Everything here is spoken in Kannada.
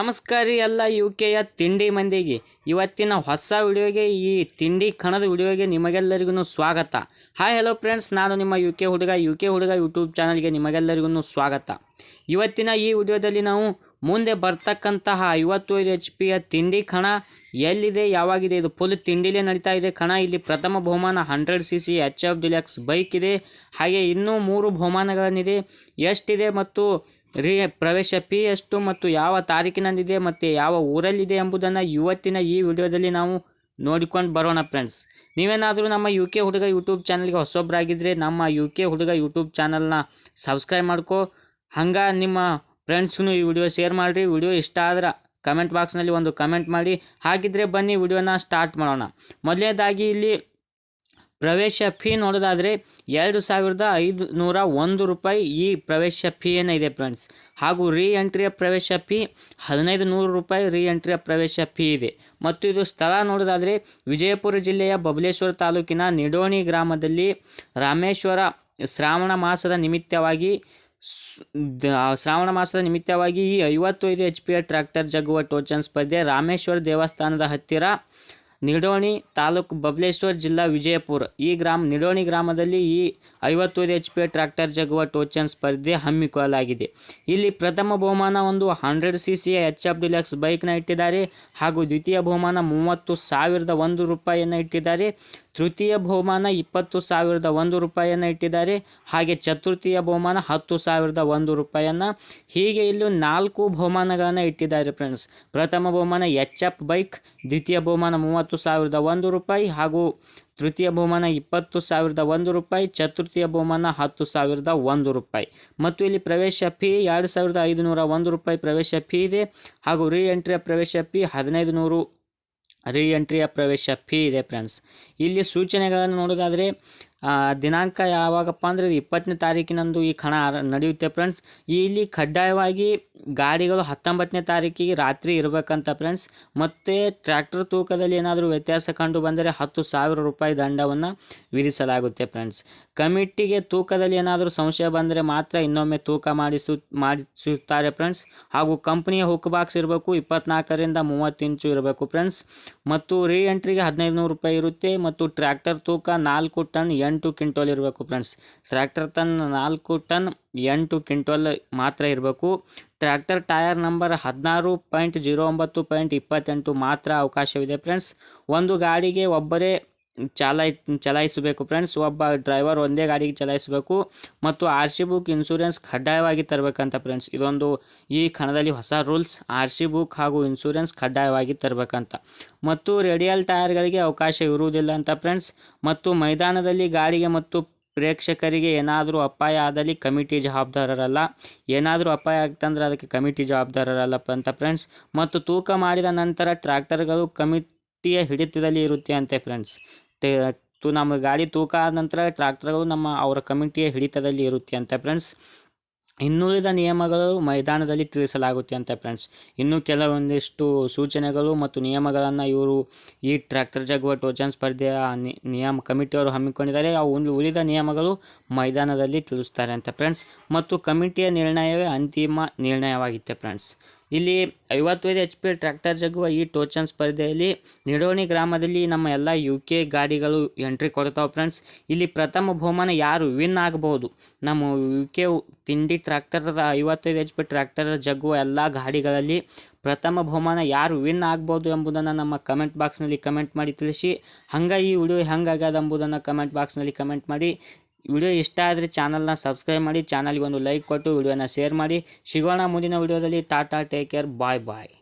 ನಮಸ್ಕಾರ ಎಲ್ಲ ಯು ಕೆಯ ತಿಂಡಿ ಮಂದಿಗೆ. ಇವತ್ತಿನ ಹೊಸ ವಿಡಿಯೋಗೆ ಈ ತಿಂಡಿ ಕಣದ ವಿಡಿಯೋಗೆ ನಿಮಗೆಲ್ಲರಿಗೂ ಸ್ವಾಗತ. ಹಾಯ್ ಹಲೋ ಫ್ರೆಂಡ್ಸ್ ನಾನು ನಿಮ್ಮ ಯು ಕೆ ಹುಡುಗ, ಯು ಕೆ ಹುಡುಗ ಯೂಟ್ಯೂಬ್ ಚಾನಲ್ಗೆ ನಿಮಗೆಲ್ಲರಿಗೂ ಸ್ವಾಗತ. ಇವತ್ತಿನ ಈ ವಿಡಿಯೋದಲ್ಲಿ ನಾವು ಮುಂದೆ ಬರ್ತಕ್ಕಂತಹ ಐವತ್ತೈದು ಎಚ್ ಪಿಯ ತಿಂಡಿ ಕಣ ಎಲ್ಲಿದೆ, ಯಾವಾಗಿದೆ, ಇದು ಫುಲ್ ತಿಂಡಿಲೇ ನಡೀತಾ ಇದೆ ಕಣ. ಇಲ್ಲಿ ಪ್ರಥಮ ಬಹುಮಾನ hundred C C H F deluxe bike ಇದೆ. ಹಾಗೆ ಇನ್ನೂ ಮೂರು ಬಹುಮಾನಗಳನ್ನಿದೆ. ಎಷ್ಟಿದೆ ಮತ್ತು ರೀ ಪ್ರವೇಶ ಪಿ ಎಷ್ಟು ಮತ್ತು ಯಾವ ತಾರೀಕಿನಲ್ಲಿದೆ ಮತ್ತು ಯಾವ ಊರಲ್ಲಿದೆ ಎಂಬುದನ್ನು ಇವತ್ತಿನ ಈ ವಿಡಿಯೋದಲ್ಲಿ ನಾವು ನೋಡಿಕೊಂಡು ಬರೋಣ ಫ್ರೆಂಡ್ಸ್ ನೀವೇನಾದರೂ ನಮ್ಮ ಯು ಕೆ ಹುಡುಗ ಯೂಟ್ಯೂಬ್ ಚಾನಲ್ಗೆ ಹೊಸೊಬ್ಬರಾಗಿದ್ದರೆ ನಮ್ಮ ಯು ಕೆ ಹುಡುಗ ಯೂಟ್ಯೂಬ್ ಚಾನಲ್ನ ಸಬ್ಸ್ಕ್ರೈಬ್ ಮಾಡ್ಕೋ. ಹಂಗೆ ನಿಮ್ಮ ಫ್ರೆಂಡ್ಸ್ಗೂ ಈ ವಿಡಿಯೋ ಶೇರ್ ಮಾಡಿರಿ. ವಿಡಿಯೋ ಇಷ್ಟ ಆದ್ರೆ ಕಮೆಂಟ್ ಬಾಕ್ಸ್ನಲ್ಲಿ ಒಂದು ಕಮೆಂಟ್ ಮಾಡಿ. ಹಾಗಿದ್ರೆ ಬನ್ನಿ, ವಿಡಿಯೋನ ಸ್ಟಾರ್ಟ್ ಮಾಡೋಣ. ಮೊದಲನೇದಾಗಿ ಇಲ್ಲಿ ಪ್ರವೇಶ ಫೀ ನೋಡೋದಾದರೆ ಎರಡು ಸಾವಿರದ ಐದು ನೂರ ಒಂದು ರೂಪಾಯಿ ಈ ಪ್ರವೇಶ ಫೀ ಏನಿದೆ ಫ್ರೆಂಡ್ಸ್ ಹಾಗೂ ರೀ ಎಂಟ್ರಿಯ ಪ್ರವೇಶ ಫೀ ಹದಿನೈದು ನೂರು ರೂಪಾಯಿ ರೀ ಎಂಟ್ರಿಯ ಪ್ರವೇಶ ಫೀ ಇದೆ. ಮತ್ತು ಇದು ಸ್ಥಳ ನೋಡೋದಾದರೆ ವಿಜಯಪುರ ಜಿಲ್ಲೆಯ ಬಬಲೇಶ್ವರ ತಾಲೂಕಿನ ನಿಡೋಣಿ ಗ್ರಾಮದಲ್ಲಿ ರಾಮೇಶ್ವರ ಶ್ರಾವಣ ಮಾಸದ ನಿಮಿತ್ತವಾಗಿ ಶ್ರಾವಣ ಮಾಸದ ನಿಮಿತ್ತವಾಗಿ ಈ ಐವತ್ತೈದು ಎಚ್ ಪಿ ಟ್ರ್ಯಾಕ್ಟರ್ ಜಗ್ಗುವ ಟೋಚನ್ ಸ್ಪರ್ಧೆ ರಾಮೇಶ್ವರ ದೇವಸ್ಥಾನದ ಹತ್ತಿರ ನಿಡೋಣಿ ತಾಲೂಕು ಬಬ್ಲೇಶ್ವರ್ ಜಿಲ್ಲಾ ವಿಜಯಪುರ. ಈ ಗ್ರಾಮ ನಿಡೋಣಿ ಗ್ರಾಮದಲ್ಲಿ ಈ ಐವತ್ತೈದು ಎಚ್ ಪಿ ಟ್ರ್ಯಾಕ್ಟರ್ ಜಗುವ ಟೋಚನ್ ಸ್ಪರ್ಧೆ ಹಮ್ಮಿಕೊಳ್ಳಲಾಗಿದೆ. ಇಲ್ಲಿ ಪ್ರಥಮ ಬಹುಮಾನ ಒಂದು ಹಂಡ್ರೆಡ್ ಸಿ ಸಿಯ ಎಚ್ ಎಫ್ ಡಿಲಕ್ಸ್ ಬೈಕ್ನ ಇಟ್ಟಿದ್ದಾರೆ ಹಾಗೂ ದ್ವಿತೀಯ ಬಹುಮಾನ ಮೂವತ್ತು ಸಾವಿರದ ಒಂದು ರೂಪಾಯಿಯನ್ನು ಇಟ್ಟಿದ್ದಾರೆ. ತೃತೀಯ ಬಹುಮಾನ ಇಪ್ಪತ್ತು ಸಾವಿರದ ಒಂದು ರೂಪಾಯಿಯನ್ನು ಇಟ್ಟಿದ್ದಾರೆ. ಹಾಗೆ ಚತುರ್ಥಿಯ ಬಹುಮಾನ ಹತ್ತು ಸಾವಿರದ ಒಂದು ರೂಪಾಯಿಯನ್ನು ಹೀಗೆ ಇಲ್ಲಿ ನಾಲ್ಕು ಬಹುಮಾನಗಳನ್ನು ಇಟ್ಟಿದ್ದಾರೆ ಫ್ರೆಂಡ್ಸ್ ಪ್ರಥಮ ಬಹುಮಾನ ಎಚ್ ಎಫ್ ಬೈಕ್ ದ್ವಿತೀಯ ಬಹುಮಾನ ಮೂವತ್ತು ಸಾವಿರದ ಒಂದು ರೂಪಾಯಿ ಹಾಗೂ ತೃತೀಯ ಬಹುಮಾನ ಇಪ್ಪತ್ತು ಸಾವಿರದ ಒಂದು ರೂಪಾಯಿ, ಚತುರ್ಥಿಯ ಬಹುಮಾನ ಹತ್ತು ಸಾವಿರದ ಒಂದು ರೂಪಾಯಿ. ಮತ್ತು ಇಲ್ಲಿ ಪ್ರವೇಶ ಫೀ ಎರಡು ಸಾವಿರದ ಐದುನೂರ ಒಂದು ರೂಪಾಯಿ ಪ್ರವೇಶ ಫೀ ಇದೆ ಹಾಗೂ ರೀ ಎಂಟ್ರಿಯ ಪ್ರವೇಶ ಫೀ ಹದಿನೈದು ನೂರು ರೀ ಎಂಟ್ರಿಯ ಪ್ರವೇಶ ಫೀ ಇದೆ ಫ್ರೆಂಡ್ಸ್ ಇಲ್ಲಿ ಸೂಚನೆಗಳನ್ನು ನೋಡೋದಾದರೆ ದಿನಾಂಕ ಯಾವಾಗಪ್ಪ ಅಂದರೆ ಇಪ್ಪತ್ತನೇ ತಾರೀಕಿನಂದು ಈ ಕಣ ಆರ- ನಡೆಯುತ್ತೆ ಫ್ರೆಂಡ್ಸ್ ಇಲ್ಲಿ ಕಡ್ಡಾಯವಾಗಿ ಗಾಡಿಗಳು ಹತ್ತೊಂಬತ್ತನೇ ತಾರೀಕಿಗೆ ರಾತ್ರಿ ಇರಬೇಕಂತ ಫ್ರೆಂಡ್ಸ್ ಮತ್ತು ಟ್ರ್ಯಾಕ್ಟರ್ ತೂಕದಲ್ಲಿ ಏನಾದರೂ ವ್ಯತ್ಯಾಸ ಕಂಡು ಬಂದರೆ ಹತ್ತು ಸಾವಿರ ರೂಪಾಯಿ ದಂಡವನ್ನು ವಿಧಿಸಲಾಗುತ್ತೆ ಫ್ರೆಂಡ್ಸ್ ಕಮಿಟಿಗೆ ತೂಕದಲ್ಲಿ ಏನಾದರೂ ಸಂಶಯ ಬಂದರೆ ಮಾತ್ರ ಇನ್ನೊಮ್ಮೆ ತೂಕ ಮಾಡಿಸು ಮಾಡಿಸುತ್ತಾರೆ ಫ್ರೆಂಡ್ಸ್ ಹಾಗೂ ಕಂಪ್ನಿಯ ಹುಕ್ ಬಾಕ್ಸ್ ಇರಬೇಕು, ಇಪ್ಪತ್ನಾಲ್ಕರಿಂದ ಮೂವತ್ತು ಇಂಚು ಇರಬೇಕು ಫ್ರೆಂಡ್ಸ್ ಮತ್ತು ರೀ ಎಂಟ್ರಿಗೆ ಹದಿನೈದು ನೂರು ರೂಪಾಯಿ ಇರುತ್ತೆ. ಮತ್ತು ಟ್ರ್ಯಾಕ್ಟರ್ ತೂಕ ನಾಲ್ಕು ಟನ್ ಎಂಟು ಕ್ವಿಂಟೋಲ್ ಇರಬೇಕು ಫ್ರೆಂಡ್ಸ್ ಟ್ರ್ಯಾಕ್ಟರ್ ತನ್ನ ನಾಲ್ಕು ಟನ್ ಎಂಟು ಕ್ವಿಂಟೋಲ್ ಮಾತ್ರ ಇರಬೇಕು. ಟ್ರ್ಯಾಕ್ಟರ್ ಟಯರ್ ನಂಬರ್ ಹದಿನಾರು ಪಾಯಿಂಟ್ ಜೀರೋ ಒಂಬತ್ತು ಪಾಯಿಂಟ್ ಇಪ್ಪತ್ತೆಂಟು ಮಾತ್ರ ಅವಕಾಶವಿದೆ ಫ್ರೆಂಡ್ಸ್ ಒಂದು ಗಾಡಿಗೆ ಒಬ್ಬರೇ ಚಾಲಾಯ್ ಚಲಾಯಿಸಬೇಕು ಫ್ರೆಂಡ್ಸ್ ಒಬ್ಬ ಡ್ರೈವರ್ ಒಂದೇ ಗಾಡಿಗೆ ಚಲಾಯಿಸಬೇಕು. ಮತ್ತು ಆರ್ ಸಿ ಬುಕ್ ಇನ್ಶೂರೆನ್ಸ್ ಕಡ್ಡಾಯವಾಗಿ ತರಬೇಕಂತ ಫ್ರೆಂಡ್ಸ್ ಇದೊಂದು ಈ ಕಣದಲ್ಲಿ ಹೊಸ ರೂಲ್ಸ್ ಆರ್ ಸಿ ಬುಕ್ ಹಾಗೂ ಇನ್ಶೂರೆನ್ಸ್ ಕಡ್ಡಾಯವಾಗಿ ತರಬೇಕಂತ. ಮತ್ತು ರೇಡಿಯಲ್ ಟೈರ್ಗಳಿಗೆ ಅವಕಾಶ ಇರುವುದಿಲ್ಲ ಅಂತ ಫ್ರೆಂಡ್ಸ್ ಮತ್ತು ಮೈದಾನದಲ್ಲಿ ಗಾಡಿಗೆ ಮತ್ತು ಪ್ರೇಕ್ಷಕರಿಗೆ ಏನಾದರೂ ಅಪಾಯ ಆದಲ್ಲಿ ಕಮಿಟಿ ಜವಾಬ್ದಾರರಲ್ಲ. ಏನಾದರೂ ಅಪಾಯ ಆಗ್ತಂದ್ರೆ ಅದಕ್ಕೆ ಕಮಿಟಿ ಜವಾಬ್ದಾರರಲ್ಲಪ್ಪ ಅಂತ ಫ್ರೆಂಡ್ಸ್ ಮತ್ತು ತೂಕ ಮಾಡಿದ ನಂತರ ಟ್ರ್ಯಾಕ್ಟರ್ಗಳು ಕಮಿಟಿಯ ಹಿಡಿತದಲ್ಲಿ ಇರುತ್ತೆ ಅಂತೆ ಫ್ರೆಂಡ್ಸ್ ತೆ ತು ನಮ್ಮ ಗಾಡಿ ತೂಕ ಆದ ನಂತರ ಟ್ರ್ಯಾಕ್ಟರ್ಗಳು ನಮ್ಮ, ಅವರ ಕಮ್ಯುನಿಟಿಯ ಹಿಡಿತದಲ್ಲಿ ಇರುತ್ತೆ ಅಂತ ಫ್ರೆಂಡ್ಸ್ ಇನ್ನುಳಿದ ನಿಯಮಗಳು ಮೈದಾನದಲ್ಲಿ ತಿಳಿಸಲಾಗುತ್ತೆ ಅಂತ ಫ್ರೆಂಡ್ಸ್ ಇನ್ನು ಕೆಲವೊಂದಿಷ್ಟು ಸೂಚನೆಗಳು ಮತ್ತು ನಿಯಮಗಳನ್ನು ಇವರು ಈ ಟ್ರ್ಯಾಕ್ಟರ್ ಜಗುವ ಟೋಚನ್ ಸ್ಪರ್ಧೆಯ ನಿಯಮ ಕಮಿಟಿಯವರು ಹಮ್ಮಿಕೊಂಡಿದ್ದಾರೆ. ಅವು ಉಳಿ- ಉಳಿದ ನಿಯಮಗಳು ಮೈದಾನದಲ್ಲಿ ತಿಳಿಸ್ತಾರೆ ಅಂತ ಫ್ರೆಂಡ್ಸ್ ಮತ್ತು ಕಮಿಟಿಯ ನಿರ್ಣಯವೇ ಅಂತಿಮ ನಿರ್ಣಯವಾಗಿತ್ತೆ ಫ್ರೆಂಡ್ಸ್ ಇಲ್ಲಿ ಐವತ್ತೈದು ಎಚ್ ಪಿ ಟ್ರ್ಯಾಕ್ಟರ್ ಜಗುವ ಈ ಟೋಚನ್ ಸ್ಪರ್ಧೆಯಲ್ಲಿ ನಿಡೋಣಿ ಗ್ರಾಮದಲ್ಲಿ ನಮ್ಮ ಎಲ್ಲ ಯು ಕೆ ಗಾಡಿಗಳು ಎಂಟ್ರಿ ಕೊಡ್ತಾವೆ ಫ್ರೆಂಡ್ಸ್ ಇಲ್ಲಿ ಪ್ರಥಮ ಬಹುಮಾನ ಯಾರು ವಿನ್ ಆಗಬಹುದು ನಮ್ಮ ಯು ಕೆ ತಿಂಡಿ ಟ್ರ್ಯಾಕ್ಟರದ ಐವತ್ತೈದು ಎಚ್ ಪಿ ಟ್ರ್ಯಾಕ್ಟರ್, ಜಗ್ಗುವ ಎಲ್ಲ ಗಾಡಿಗಳಲ್ಲಿ ಪ್ರಥಮ ಬಹುಮಾನ ಯಾರು ವಿನ್ ಆಗ್ಬೋದು ಎಂಬುದನ್ನು ನಮ್ಮ ಕಮೆಂಟ್ ಬಾಕ್ಸ್ನಲ್ಲಿ ಕಮೆಂಟ್ ಮಾಡಿ ತಿಳಿಸಿ. ಹಂಗೆ ಈ ವಿಡಿಯೋ ಹೆಂಗಾಗ್ಯದ ಎಂಬುದನ್ನು ಕಮೆಂಟ್ ಬಾಕ್ಸ್ನಲ್ಲಿ ಕಮೆಂಟ್ ಮಾಡಿ. ವಿಡಿಯೋ ಇಷ್ಟ ಆದರೆ ಚಾನಲ್ನ ಸಬ್ಸ್ಕ್ರೈಬ್ ಮಾಡಿ ಚಾನಲ್ಗೆ ಒಂದು ಲೈಕ್ ಕೊಟ್ಟು ವಿಡಿಯೋನ ಶೇರ್ ಮಾಡಿ. ಸಿಗೋಣ ಮುಂದಿನ ವಿಡಿಯೋದಲ್ಲಿ. Tata take care bye bye